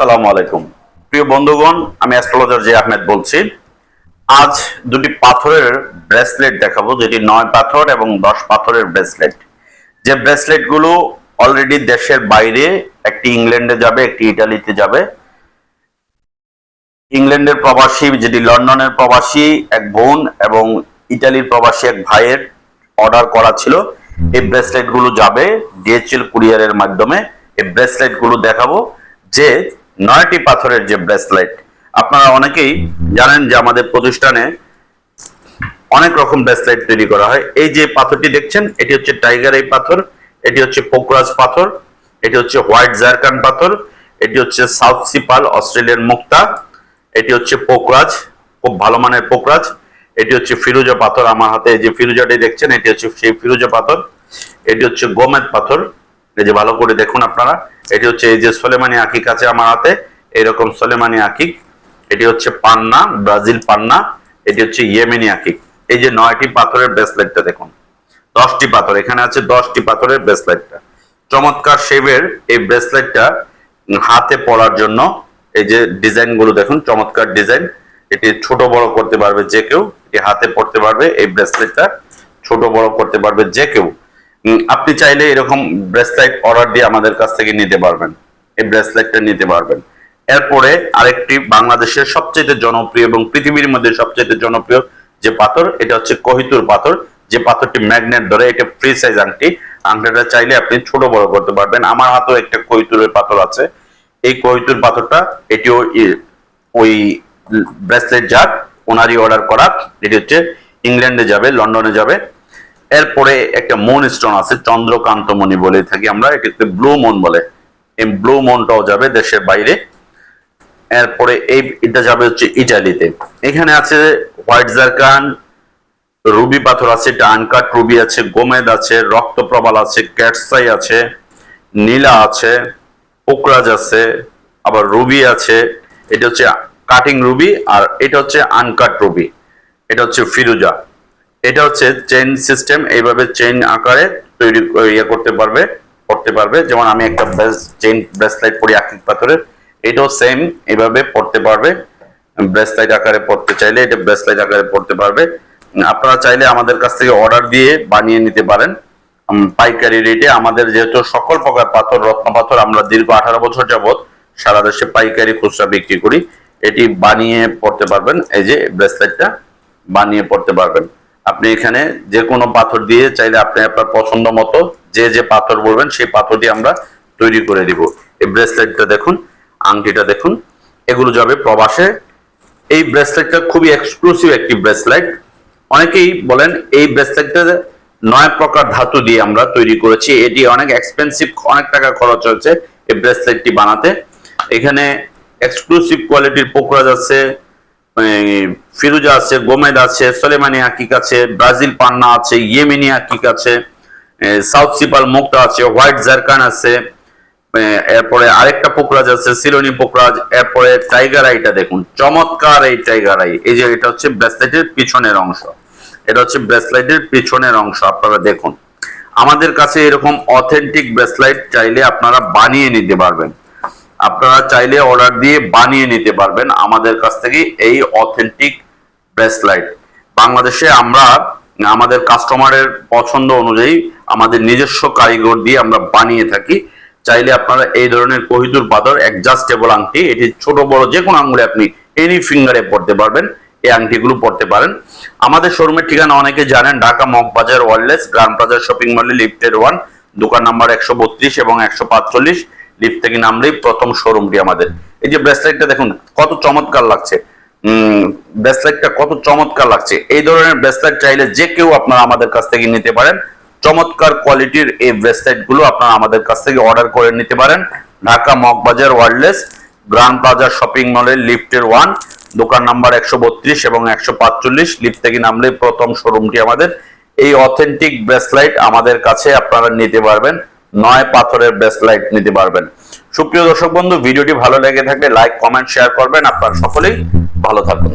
আসসালামু আলাইকুম। প্রিয় বন্ধুগণ, আমি অ্যাস্ট্রোলজার জে আহমেদ বলছি। আজ দুটি পাথরের ব্রেসলেট দেখাবো, যেটি নয় পাথর এবং দশ পাথরের ব্রেসলেট। যে ব্রেসলেটগুলো অলরেডি দেশের বাইরে, একটি ইংল্যান্ডে যাবে, একটি ইটালিতে যাবে। ইংল্যান্ডের প্রবাসী, যেটি লন্ডনের প্রবাসী, এক বোন এবং ইটালির প্রবাসী এক ভাইয়ের অর্ডার করা ছিল। এই ব্রেসলেটগুলো যাবে ডিএচএল কুরিয়ারের মাধ্যমে। এই ব্রেসলেটগুলো দেখাবো, যে নয়টি পাথরের যে ব্রেসলেট, আপনারা অনেকেই জানেন যে আমাদের প্রতিষ্ঠানে অনেক রকম ব্রেসলেট তৈরি করা হয়। এই যে পাথরটি দেখছেন, এটি হচ্ছে টাইগার এই পাথর, এটি হচ্ছে পোকরাজ পাথর, এটি হচ্ছে হোয়াইট জারকান পাথর, এটি হচ্ছে সাউথ সিপাল অস্ট্রেলিয়ান মুক্তা, এটি হচ্ছে পোকরাজ, খুব ভালো মানের পোকরাজ, এটি হচ্ছে ফিরোজা পাথর। আমার হাতে যে ফিরোজাটি দেখছেন, এটি হচ্ছে সেই ফিরোজা পাথর, এটি হচ্ছে গোমেদ পাথর এই যে ভালো করে দেখুন আপনারা, এটি হচ্ছে এই যে সোলেমানি আকিক আছে আমার হাতে, এরকম সোলেমানি আকিক, এটি হচ্ছে পান্না, ব্রাজিল পান্না, এটি হচ্ছে ইয়েমেনি আকিক। এই যে নয়টি পাথরের ব্রেসলেটটা দেখুন, দশটি পাথর, এখানে আছে দশটি পাথরের ব্রেসলেটটা। চমৎকার শেপের এই ব্রেসলেটটা হাতে পরার জন্য, এই যে ডিজাইনগুলো দেখুন, চমৎকার ডিজাইন। এটি ছোট বড় করতে পারবে যে কেউ, এটি হাতে পড়তে পারবে এই ব্রেসলেটটা, ছোট বড় করতে পারবে যে কেউ। আপনি চাইলে এরকম ব্রেসলেট অর্ডার দিয়ে আমাদের কাছ থেকে নিতে পারবেন। এই ব্রেসলেটটা নিতে পারবেন। এরপরে আরেকটি বাংলাদেশের সবচেয়ে জনপ্রিয় এবং পৃথিবীর মধ্যে সবচেয়ে জনপ্রিয় যে পাথর, এটা হচ্ছে কহিতুর পাথর। যে পাথরটি ম্যাগনেট ধরে, এটা ফ্রি সাইজ আংটি। আংটিটা চাইলে আপনি ছোট বড় করতে পারবেন। আমার হাতেও একটা কহিতুরের পাথর আছে। এই কহিতুর পাথরটা, এটিও ওই ব্রেসলেট যাক ওনারই অর্ডার করা। এটি হচ্ছে ইংল্যান্ডে যাবে, লন্ডনে যাবে। এরপরে মুন স্টোন আছে, চন্দ্রকান্ত চন্দ্রকান্তমণি বলে থাকি আমরা এটিকে ব্লু মুন বলে। এই ব্লু মুনটাও যাবে দেশের বাইরে। এরপরে এই, এটা যাবে হচ্ছে ইটালিতে। এখানে আছে হোয়াইট জারকান, রুবি পাথর আছে এটা আনকাট রুবি আছে, গোমেদ আছে, রক্তপ্রবাল আছে, ক্যাটসাই আছে, নীলা আছে পোকরাজ আছে, আবার রুবি আছে, এটা হচ্ছে কাটিং রুবি আর এটা হচ্ছে আনকাট রুবি। এটা হচ্ছে ফিরুজা। এটা হচ্ছে চেইন সিস্টেম এইভাবে চেইন আকারে তৈরি ইয়ে করতে পারবে, পড়তে পারবে। যেমন আমি একটা চেইন ব্রেসলাইট পরি আকিক পাথরের এটাও সেম এইভাবে পড়তে পারবে। ব্রেসলাইট আকারে পড়তে চাইলে এটা ব্রেসলাইট আকারে পড়তে পারবে। আপনারা চাইলে আমাদের কাছ থেকে অর্ডার দিয়ে বানিয়ে নিতে পারেন। পাইকারি রেটে আমাদের যেহেতু সকল প্রকার পাথর, রত্ন পাথর আমরা দীর্ঘ আঠারো বছর যাবত সারা দেশে পাইকারি খুচরা বিক্রি করি। এটি বানিয়ে পড়তে পারবেন, এই যে ব্রেসলেটটা বানিয়ে পড়তে পারবেন। আপনি এখানে যে কোনো পাথর দিয়ে চাইলে আপনি আপনার পছন্দ মতো যে যে পাথর বলবেন সেই পাথরটি আমরা তৈরি করে দিব। এই ব্রেসলেটটা দেখুন, আংটিটা দেখুন, এগুলো যাবে প্রবাসে। এই ব্রেসলেটটা খুবই এক্সক্লুসিভ একটি ব্রেসলেট। অনেকেই বলেন এই ব্রেসলেটটা নয় প্রকার ধাতু দিয়ে আমরা তৈরি করেছি। এটি অনেক এক্সপেন্সিভ অনেক টাকা খরচ হয়েছে এই ব্রেসলেটটি বানাতে। এখানে এক্সক্লুসিভ কোয়ালিটির পোকরাজ আছে ফিরুজা আছে, গোমেদ আছে, সোলেমানি আকিক আছে, ব্রাজিল পান্না আছে, ইয়েমিনি আকিক আছে সাউথ সিপাল মুক্তা আছে, হোয়াইট জারকান আছে এরপরে আরেকটা পোকরাজ আছে, সিলোনি পোকরাজ, এরপরে টাইগার আইটা দেখুন, চমৎকার এই টাইগার আই, এই যে এটা হচ্ছে ব্রেসলেটের পিছনের অংশ, এটা হচ্ছে ব্রেসলেটের পিছনের অংশ, আপনারা দেখুন। আমাদের কাছে এরকম অথেন্টিক ব্রেসলাইট চাইলে আপনারা বানিয়ে নিতে পারবেন। আপনারা চাইলে অর্ডার দিয়ে বানিয়ে নিতে পারবেন আমাদের কাছ থেকে এই অথেন্টিক ব্রেসলাইট বাংলাদেশে আমরা, আমাদের কাস্টমারের পছন্দ অনুযায়ী, আমাদের নিজস্ব কারিগর দিয়ে আমরা বানিয়ে থাকি। চাইলে আপনারা এই ধরনের কহিদুর পাথর অ্যাডজাস্টেবল আংটি, এটি ছোট, বড়, যে কোনো আঙুলে আপনি এনি ফিঙ্গারে পড়তে পারবেন, এই আংটিগুলো পড়তে পারেন। আমাদের শোরুমের ঠিকানা অনেকে জানেন, ঢাকা মগবাজার ওয়ারলেস, গ্রাম বাজার শপিং মলে, লিফটের ওয়ান, দোকান নাম্বার একশো বত্রিশ এবং একশো পাঁচচল্লিশ। লিফট থেকে নামলেই প্রথম শোরুমটি আমাদের। এই যে ব্রেসলাইটটা দেখুন, কত চমৎকার লাগছে। ব্রেসলাইটটা কত চমৎকার লাগছে। এই ধরনের ব্রেসলাইট চাইলে যে কেউ আপনারা আমাদের কাছ থেকে নিতে পারেন। চমৎকার কোয়ালিটির এই ব্রেসলাইটগুলো আপনারা আমাদের কাছ থেকে অর্ডার করে নিতে পারেন। Dhaka Moghbazar wireless grand plaza shopping মলের লিফটের ওয়ান দোকান নাম্বার একশো বত্রিশ এবং একশো পাঁচচল্লিশ। লিফট থেকে নামলে প্রথম শোরুমটি আমাদের। এই অথেন্টিক ব্রেসলাইট আমাদের কাছে আপনারা নিতে পারবেন। নয় পাথরের ব্রেসলাইট নিতে পারবেন। সুপ্রিয় দর্শক বন্ধু, ভিডিওটি ভালো লেগে থাকলে লাইক কমেন্ট শেয়ার করবেন। আপনারা সকলেই ভালো থাকুন।